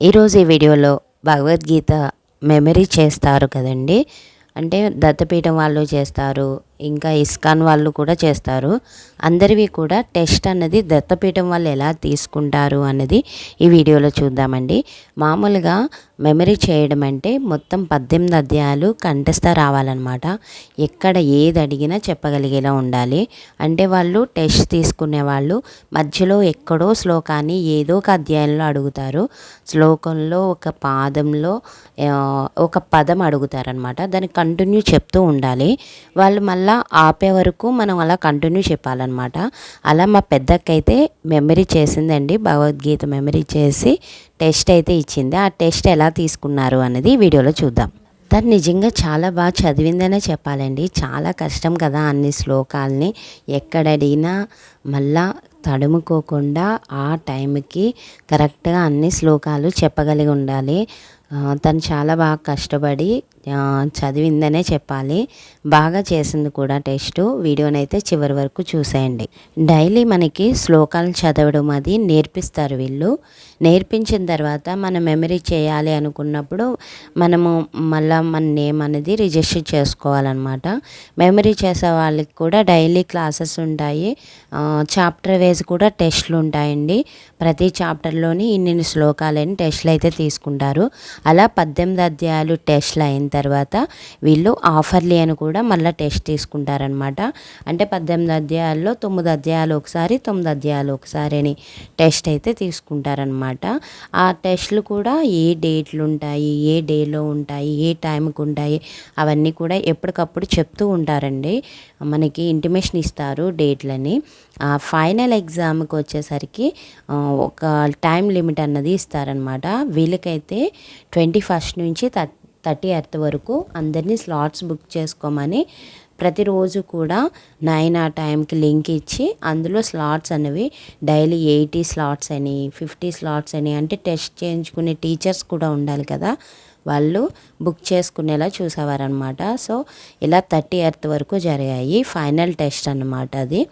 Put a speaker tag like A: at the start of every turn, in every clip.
A: ఈరోజు ఈ వీడియోలో భగవద్గీత మెమరీ చేస్తారు కదండి. అంటే దత్తపీఠం వాళ్ళు చేస్తారు ఇంకా ఇస్కాన్ వాళ్ళు కూడా చేస్తారు. అందరివి కూడా టెస్ట్ అన్నది దత్తపీఠం వాళ్ళు ఎలా తీసుకుంటారు అన్నది ఈ వీడియోలో చూద్దామండి. మామూలుగా మెమరీ చేయడం అంటే మొత్తం పద్దెనిమిది అధ్యాయాలు కంఠస్థ రావాలన్నమాట. ఎక్కడ ఏది అడిగినా చెప్పగలిగేలా ఉండాలి. అంటే వాళ్ళు టెస్ట్ తీసుకునే వాళ్ళు మధ్యలో ఎక్కడో శ్లోకాన్ని ఏదో ఒక అధ్యాయంలో అడుగుతారు. శ్లోకంలో ఒక పాదంలో ఒక పదం అడుగుతారనమాట దాన్ని కంటిన్యూ చెప్తూ ఉండాలి. వాళ్ళు మళ్ళీ ఆపే వరకు మనం అలా కంటిన్యూ చెప్పాలన్నమాట. అలా మా పెద్దకైతే మెమరీ చేసిందండి భగవద్గీత మెమరీ చేసి టెస్ట్ అయితే ఇచ్చింది. ఆ టెస్ట్ ఎలా తీసుకున్నారు అనేది వీడియోలో చూద్దాం. తను నిజంగా చాలా బాగా చదివిందనే చెప్పాలండి. చాలా కష్టం కదా అన్ని శ్లోకాల్ని. ఎక్కడడిగినా మళ్ళా తడుముకోకుండా ఆ టైంకి కరెక్ట్గా అన్ని శ్లోకాలు చెప్పగలిగి ఉండాలి. తను చాలా బాగా కష్టపడి చదివిందనే చెప్పాలి. బాగా చేసింది కూడా టెస్ట్. వీడియోనైతే చివరి వరకు చూసేయండి. డైలీ మనకి శ్లోకాలు చదవడం అది నేర్పిస్తారు వీళ్ళు. నేర్పించిన తర్వాత మనం మెమరీ చేయాలి అనుకున్నప్పుడు మనము మళ్ళీ మన నేమ్ అనేది రిజిస్టర్ చేసుకోవాలన్నమాట. మెమరీ చేసే వాళ్ళకి కూడా డైలీ క్లాసెస్ ఉంటాయి. చాప్టర్ వైజ్ కూడా టెస్ట్లు ఉంటాయండి. ప్రతి చాప్టర్లోని ఇన్ని శ్లోకాలని టెస్ట్లు అయితే తీసుకుంటారు. అలా పద్దెనిమిది అధ్యాయాలు టెస్ట్లు అయిన తర్వాత వీళ్ళు ఆఫర్లీ అని కూడా మళ్ళీ టెస్ట్ తీసుకుంటారనమాట అంటే పద్దెనిమిది అధ్యాయాల్లో తొమ్మిది అధ్యాయాలు ఒకసారి తొమ్మిది అధ్యాయాలు ఒకసారి అని టెస్ట్ అయితే తీసుకుంటారనమాట ఆ టెస్ట్లు కూడా ఏ డేట్లు ఉంటాయి ఏ డేలో ఉంటాయి ఏ టైంకి ఉంటాయి అవన్నీ కూడా ఎప్పటికప్పుడు చెప్తూ ఉంటారండి. మనకి ఇంటిమేషన్ ఇస్తారు డేట్లని. ఫైనల్ ఎగ్జామ్కి వచ్చేసరికి ఒక టైం లిమిట్ అన్నది ఇస్తారనమాట వీళ్ళకైతే ట్వంటీ ఫస్ట్ నుంచి థర్టీ ఎర్త్ వరకు అందరినీ స్లాట్స్ బుక్ చేసుకోమని ప్రతిరోజు కూడా నైన్ ఆ టైంకి లింక్ ఇచ్చి అందులో స్లాట్స్ అనేవి డైలీ ఎయిటీ స్లాట్స్ అని ఫిఫ్టీ స్లాట్స్ అని అంటే టెస్ట్ చేయించుకునే టీచర్స్ కూడా ఉండాలి కదా. వాళ్ళు బుక్ చేసుకునేలా చూసేవారనమాట సో ఇలా థర్టీ ఎర్త్ వరకు జరిగాయి. ఫైనల్ టెస్ట్ అనమాట అది.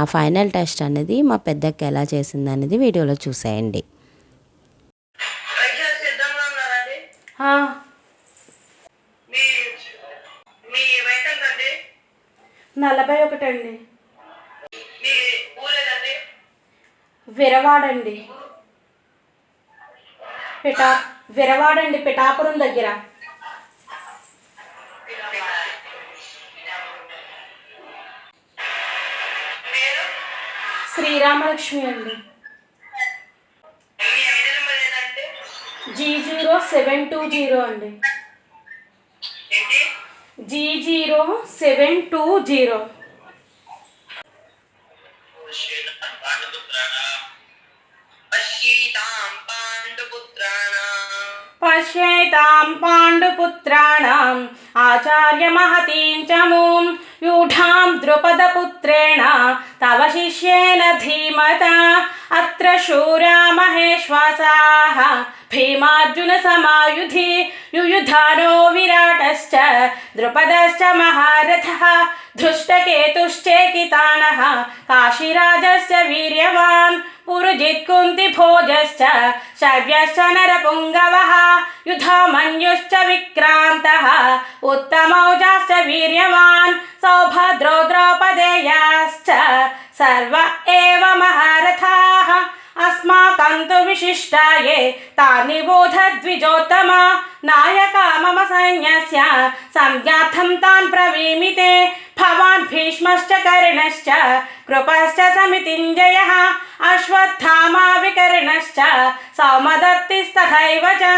A: ఆ ఫైనల్ టెస్ట్ అనేది మా పెద్దకి ఎలా చేసింది అనేది వీడియోలో చూసేయండి.
B: నలభై ఒకటండి విరవాడండి. పిటా విరవాడండి పిఠాపురం దగ్గర. శ్రీరామలక్ష్మి అండి. G zero seven two zero అండి. G zero seven two zero. పశ్యేతాం పాండుపుత్రాణం ఆచార్య మహతీం చమూం యూఢాం ద్రుపదపుత్రేణ తవ శిష్యేన ధీమత. अत्र शूरा महेश्वासाः भीमार्जुनसमायुधि युयुधानो विराटश्च द्रुपदश्च महारथः धृष्टकेतुश्चेकितानः काशीराजश्च वीर्यवान् पुरुजित्कुन्तिभोजश्च शव्यश्च नरपुङ्गवः युधामन्युश्च विक्रान्तः उत्तमौजाश्च वीर्यवान् सौभद्रो सर्व एव महारथाः अस्माकं तु विशिष्टाये तानि बोधद्विजोत्तम नायका मम सैन्यस्य संज्ञार्थं तान् ब्रवीमि भवान् भीष्मश्च कर्णश्च कृपश्च समितिञ्जयः अश्वत्थामा विकर्णश्च सौमदत्तिस्तथैव च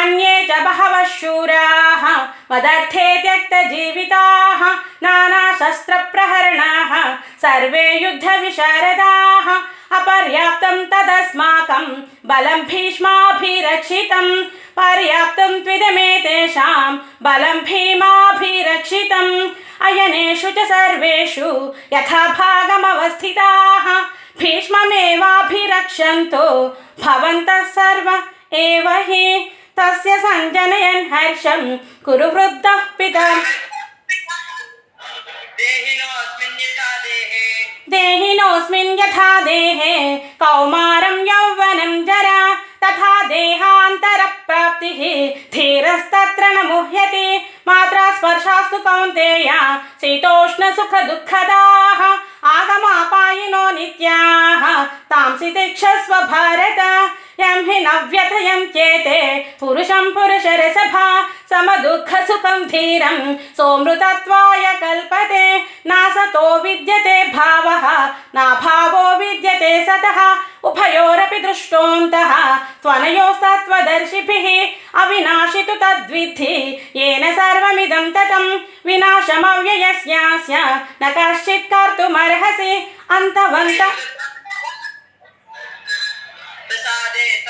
B: अन्ये च बहवः शूराः मदर्थे त्यक्तजीविताः नानाशस्त्रप्रहरणाः, सर्वे युद्धविशारदाः अपर्याप्तं तदस्माकं बलं भीष्माभिरक्षितं, पर्याप्तं त्विदमे तेषां बलं भीमाभिरक्षितम् अयनेषु च सर्वेषु यथा भागमवस्थिताः भीष्ममेवाभिरक्षन्तु, भवन्तः सर्व एव हि तस्य सञ्जनयन् हर्षं कुरु वृद्धः पिता। देहिनोऽस्मिन् यथा देहे। कौमारं यौवनं जरा। तथा देहान्तर न मुह्यति मात्रा स्पर्शास्तु कौन्तेय। शीतोष्णसुखदुःखदाः। आगमापायिनो नित्याः। तांसि तिक्षस्व भारत। यं हि न व्यथयन्त्येते पुरुषं पुरुषरसभा, समदुःखसुखं धीरं। सोमृतत्वाय कल्पते, नासतो विद्यते भावः। नाभावो विद्यते सतः, उभयोरपि दृष्टोऽन्तः। त्वनयोस्तत्त्वदर्शिभिः अविनाशि तु तद्विद्धि। येन सर्वमिदं ततं विनाशमव्ययस्यास्य। न कश्चित् कर्तुमर्हसि अन्तवन्त
C: प्रसादे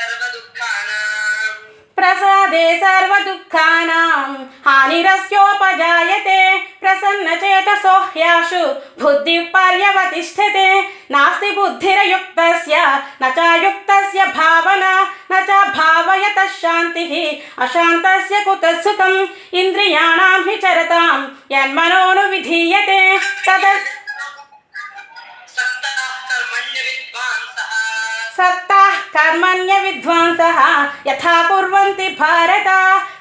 B: प्रसादे सर्वदुःखानां हानिरस्योपजायते। प्रसन्नचेतसो ह्याशु बुद्धिः पर्यवतिष्ठते नास्ति बुद्धिरयुक्तस्य न च युक्तस्य भावना न च भावयतः शान्तिः। अशान्तस्य कुतः सुखम्? इन्द्रियाणां हि चरतां यन्मनोनुविधीयते तद
C: सक्ताः
B: कर्मण्य विद्वांसः, यथा कुर्वन्ति भारत।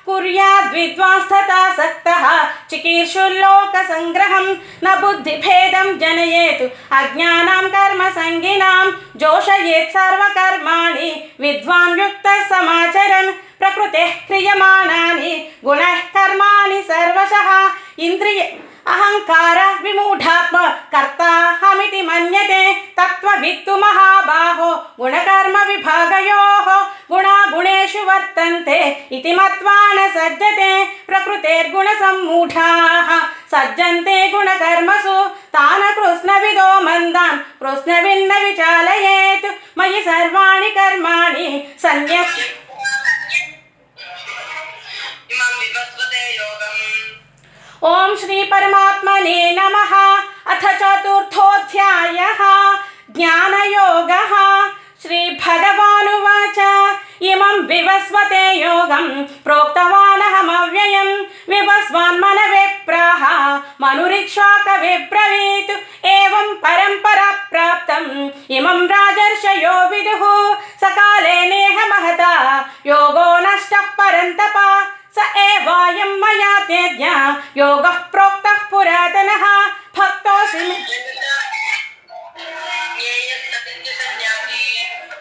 B: कुर्याद्विद्वांस्तथा सक्तः चिकीर्षुल्लोकसङ्ग्रहं न बुद्धिभेदं जनयेत्, अज्ञानां कर्मसङ्गिनां। जोषयेत् सर्वकर्माणि, विद्वान् समाचरन्। प्रकृतेः क्रियमाणानि, गुणः कर्माणि सर्वशः। इन्द्रिय अहङ्कार विमूढात्म कर्ताहमिति मन्यते तत्त्ववित्तु महाबाहो गुणकर्मविभागयोः गुणा गुणेषु वर्तन्ते इति मत्वा न सज्जते प्रकृतेर्गुणसम्मूढाः। सज्जन्ते गुणकर्मसु तान् कृष्णविदो मन्दान्। कृष्णविन्न विचालयेत्। मयि सर्वाणि कर्माणि सन्न्यस्य ॐ श्री परमात्मने नमः। अथ चतुर्थोऽध्यायः। ज्ञानयोगः। श्रीभगवानुवाच इमं विवस्वते योगं। प्रोक्तवानहमव्ययं विवस्वान्मनवे प्राह मनुरिक्ष्वाकविब्रवीत् एवं परम्परा प्राप्तम्। इमं राजर्षयो विदुः। सकाले नेह महता योगो नष्टः परन्तप। स एवायं मया तेद्य। योगः प्रोक्तः पुरातनः। भक्तोऽसि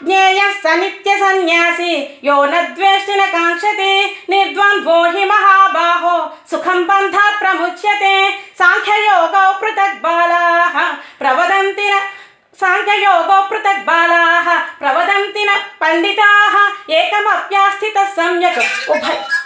B: ज्ञेयः स नित्यसन्न्यासी। यो न द्वेष्टि न काङ्क्षति। निर्द्वन्द्वो हि महाबाहो। सुखं बन्धात् प्रमुच्यते। साङ्ख्ययोगौ पृथक् बालाः। प्रवदन्ति न साङ्ख्ययोगो पृथक् बालाः। प्रवदन्ति न पण्डिताः। एकमप्यास्थितः सम्यक्। उभय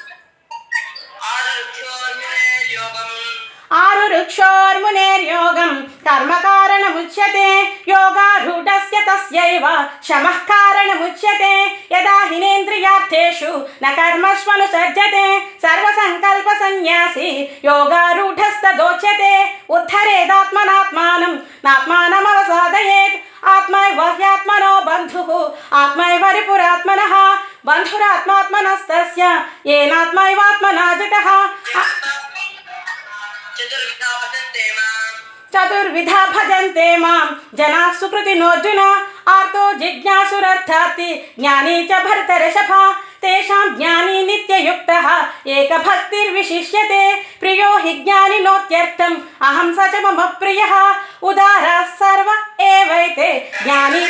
B: ఆరురుక్షోర్మునేర్యోగం కర్మకారణముచ్యతే యోగారూఢస్య తస్యైవ శమః కారణముచ్యతే యదా హినేంద్రియార్థేషు న కర్మస్వను సర్జతే సర్వసంకల్ప సన్యాసి యోగారూఢస్తదోచ్యతే ఉద్ధరేదాత్మనాత్మానం నాత్మానమవసాదయేత్ ఆత్మైవహ్యాత్మనో బంధు ఆత్మైవరిపురాత్మన బంధురాత్మాత్మనస్త ఏనాత్మైవాత్మనా జట
C: चतुर्विधा भजन्ते माम्।
B: चतुर्विधा भजन्ते माँ जनाः सुकृतिनोऽर्जुन आर्तो जिज्ञासुरर्थाति ज्ञानी च भरतरसभा तेषां ज्ञानी नित्ययुक्तः एकभक्तिर्विशिष्यते। प्रियो हि ज्ञानिनोत्यर्थम् अहं स च मम प्रियः। उदारः सर्व एवैते। ज्ञानी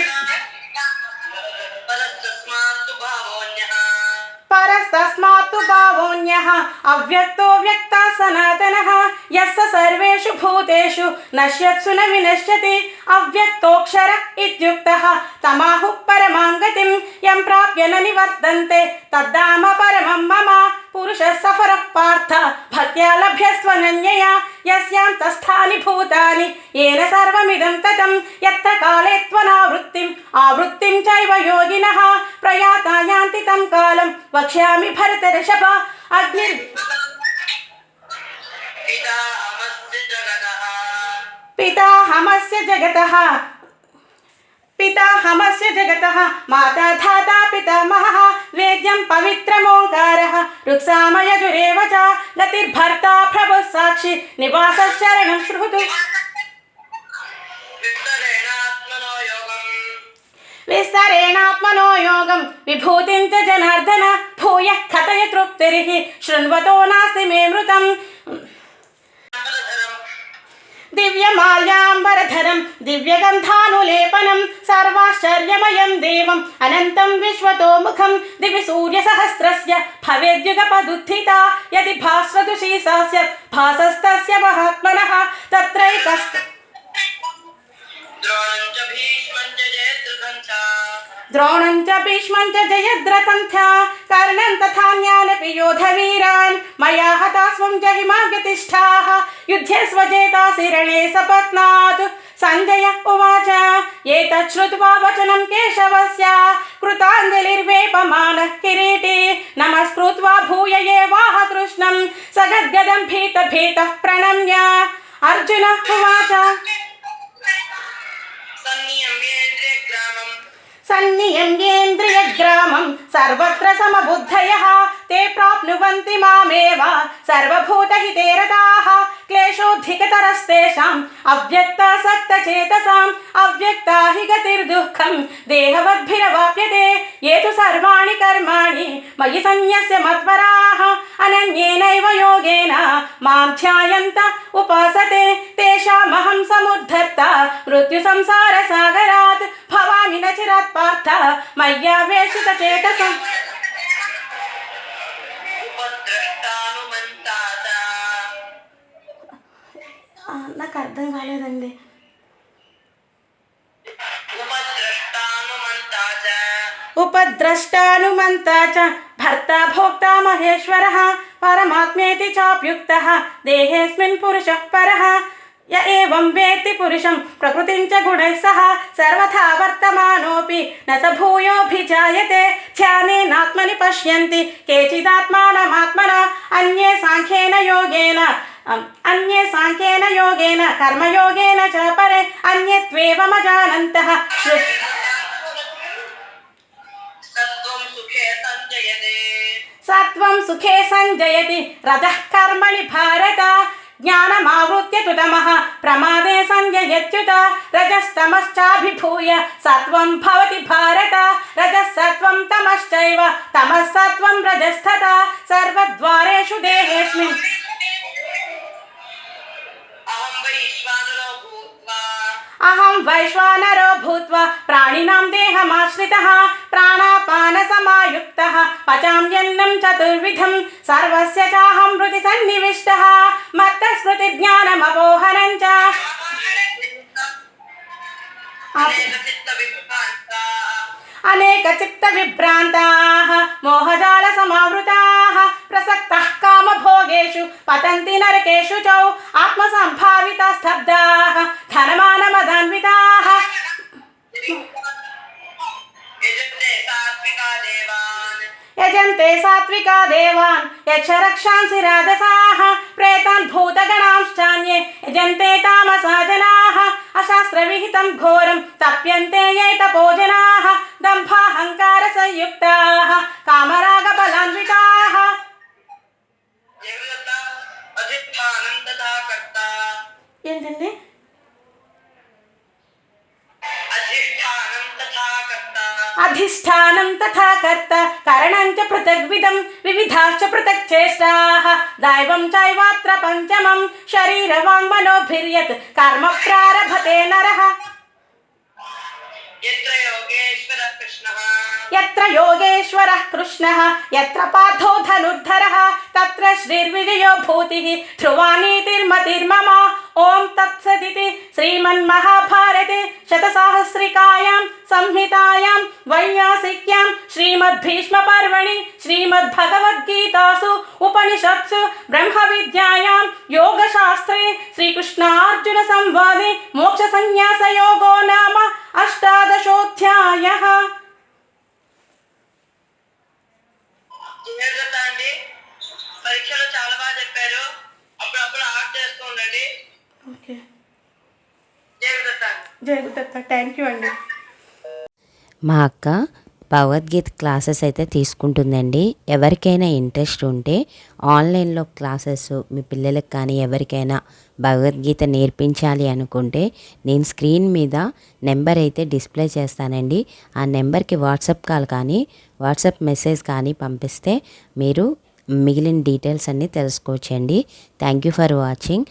C: परस्तस्मात् तु
B: भावो సర్వతోన్యః అవ్యక్తో వ్యక్త సనాతనః యస్స సర్వేషు భూతేషు నశ్యత్సు న వినశ్యతి అవ్యక్తోక్షర ఇత్యుక్తః తమాహు పరమాం గతిం యం ప్రాప్య న నివర్తంతే తద్దామ పరమం మమ పురుష సఫర పార్థ భక్త్యా లభ్యస్వనన్యయా యస్యాం తస్థాని భూతాని ఏన సర్వమిదం తతం యత్ర కాలే త్వనావృత్తిం ఆవృత్తిం చైవ యోగినః ప్రయాతాయాంతి కాలం వక్ష్యామి భరతర్షభ हाथ फिर पिता
C: हमस्य जगतः।
B: पिता हमस्य जगतः। माता धाता पितामहः वेद्यं पवित्रमोङ्कारः ऋक्सामयजुरेव च गतिर्भर्ता प्रभुः साक्षि। निवासशरणं शृणुतु
C: विस्तरेणात्मनो
B: योगं विभूतिं च जनार्दन। भूयः कथय तृप्तिरिः? शृण्वतो नास्ति मे मृतम्। दिव्यमाल्याम्बरधरं दिव्यगन्धानुलेपनं सर्वाश्चर्यमयं देवम्, अनन्तं विश्वतो मुखं दिवि सूर्यसहस्रस्य
C: भवेद्युगपदुत्थिता, यदि भास्वदुषी सहस्य भासस्तस्य महात्मनः
B: द्रोणं च भीष्मं च जयद्रथं च कर्णं तथान्यानपि योधवीरान्। मया हता च हिमागतिष्ठाः युद्धे स्वजेतासि रणे सपत्नात्। सञ्जय उवाच, एतत् श्रुत्वा वचनं केशवस्य। कृताञ्जलिर्वेपमानः किरीटी। नमस्कृत्वा भूय एवाह कृष्णं स गद्गदं भीतभीतः प्रणम्य।
C: अर्जुन उवाच।
B: सन्नियं सर्वत्र समबुद्धयः, ते प्राप्नुवन्ति मामेव, सर्वभूतहिते रताः क्लेशोऽधिकतरस्तेषाम् अव्यक्ता हि गतिर्दुःखं देहवद्भिरवाप्यते ये तु सर्वाणि कर्माणि, मयि सन्न्यस्य मत्पराः, अनन्येनैव మాం ధ్యాయంత ఉపాసతే తేషామహం సముద్ధర్త మృత్యు సంసార సాగరాత్ భవామి న చిరాత్ పార్థ మయ్యావేశిత చేతసం నాకు అర్థం కాలేదండి.
C: ఉపద్రష్టానుమంత చ
B: భర్త భోక్త మహేశ్వర పరమాత్మేతి చాప్యుక్త దేహేస్మిన్ పురుష పర య ఏం వేత్తి పురుషం ప్రకృతించ గుణై సహ సర్వథా వర్తమానోపి నస భూయోభిజాయతే ధ్యానేనాత్మని పశ్యంతి కేచిదాత్మానమాత్మన అన్యే సాంఖ్యేన యోగేన అన్యే సాంఖ్యేన యోగేన కర్మయోగేన చ పరే అన్యత్వేవమజానంతః सत्वं सुखे सञ्जयति रजः कर्मणि भारत। ज्ञानमावृत्य तु तमः प्रमादे संययत्युत रजस्तमश्चाभिभूय। सत्वं भवति भारत। रजः सत्वं तमश्चैव। तमः सत्वं रजस्तथा। सर्वद्वारेषु देहेऽस्मिन्
C: अहं वैश्वानरो भूत्वा।
B: प्राणिनां देहमाश्रितः। प्राणापान ప్రాణినాం దేహమాశ్రితः ప్రాణాపానసమాయుక్తः పచామ్యన్నం చతుర్విధం సర్వస్య చాహం హృది సన్నివిష్టः మత్తస్మృతిజ్ఞానమపోహనం చ
C: అనేక చిత్త విభ్రాంతా
B: అనేక చిత్త విభ్రాంతాः మోహజాల
C: యజంతే సాత్వికా దేవాన్
B: యక్షరక్షాంసి రాజసాः ప్రేతాన్ భూతగణాంశ్చాన్యే యజంతే తామసా జనాः అశాస్త్రవిహితం ఘోరం తప్యంతే ఏ తపోజనాः దంభాహంకార సంయుక్తాः
C: తథా కర్త
B: ఏంటండి?
C: అధిష్టానం తథా కర్త
B: కరణం చ పృథగ్విధం వివిధాశ్చ పృథక్ చేష్టాः దైవం చైవాత్ర పంచమం శరీరవాङ्మనోభిర్యత్ కర్మ ప్రారభతే నరः.
C: యత్ర యోగేశ్వర కృష్ణః?
B: యత్ర యోగేశ్వరः కృష్ణः? యత్ర పార్థో ధనుర్ధరः? తత్ర శ్రీర్విజయో భూతిः. ధ్రువా నీతిర్మతిర్మమ संहितायां वैयासिक्यां श्रीमद्भीष्मपर्वणि श्रीमद्भगवद्गीतासु उपनिषत्सु ब्रह्मविद्यायां योगशास्त्रे श्रीकृष्णार्जुनसंवादे मोक्षसंन्यासयोगो
C: नाम अष्टादशोऽध्यायः। పరీక్షలో చాలా బాగా చెప్పారు. అప్పుడప్పుడు ఆర్ట్ చేస్తూ ఉండండి.
B: ఓకే.
C: జయగుదత్త
B: జయగుదత్త థ్యాంక్ యూ అండి.
A: మా అక్క భగవద్గీత క్లాసెస్ అయితే తీసుకుంటుందండి. ఎవరికైనా ఇంట్రెస్ట్ ఉంటే ఆన్లైన్లో క్లాసెస్ మీ పిల్లలకు కానీ ఎవరికైనా భగవద్గీత నేర్పించాలి అనుకుంటే నేను స్క్రీన్ మీద నెంబర్ అయితే డిస్ప్లే చేస్తానండి. ఆ నెంబర్కి వాట్సాప్ కాల్ కానీ వాట్సాప్ మెసేజ్ కానీ పంపిస్తే మీరు మిగిలిన డీటెయిల్స్ అన్నీ తెలుసుకోవచ్చండి. Thank you for watching.